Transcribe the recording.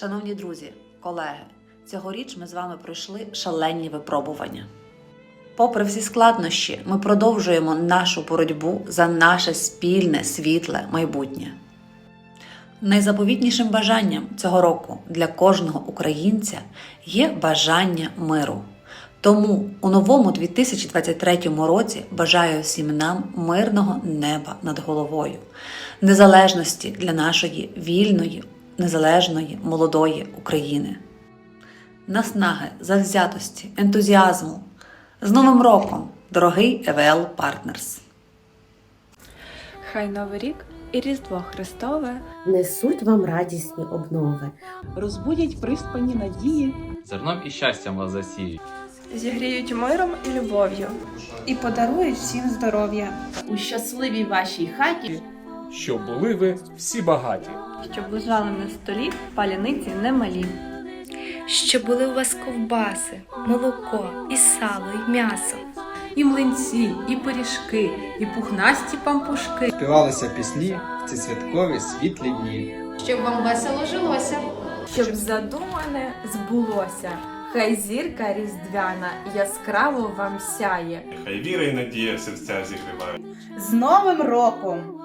Шановні друзі, колеги, цьогоріч ми з вами пройшли шалені випробування. Попри всі складнощі, ми продовжуємо нашу боротьбу за наше спільне світле майбутнє. Найзаповітнішим бажанням цього року для кожного українця є бажання миру. Тому у новому 2023 році бажаю всім нам мирного неба над головою, незалежності для нашої вільної, незалежної молодої України. Наснаги, завзятості, ентузіазму. З Новим роком, дорогий ЕВЛ Партнерс! Хай Новий рік і Різдво Христове несуть вам радісні обнови. розбудять приспані надії, Зерном і щастям вас засіють. зігріють миром і любов'ю. і подарують всім здоров'я. у щасливій вашій хаті щоб були ви всі багаті. Щоб лежали на столі паляниці немалі. Щоб були у вас ковбаси, молоко, і сало, і м'ясо. і млинці, і пиріжки, і пухнасті пампушки. Співалися пісні в ці святкові світлі дні. Щоб вам весело жилося. Щоб задумане збулося. Хай зірка різдвяна яскраво вам сяє. Хай віра і надія серця зігрівають. З Новим роком!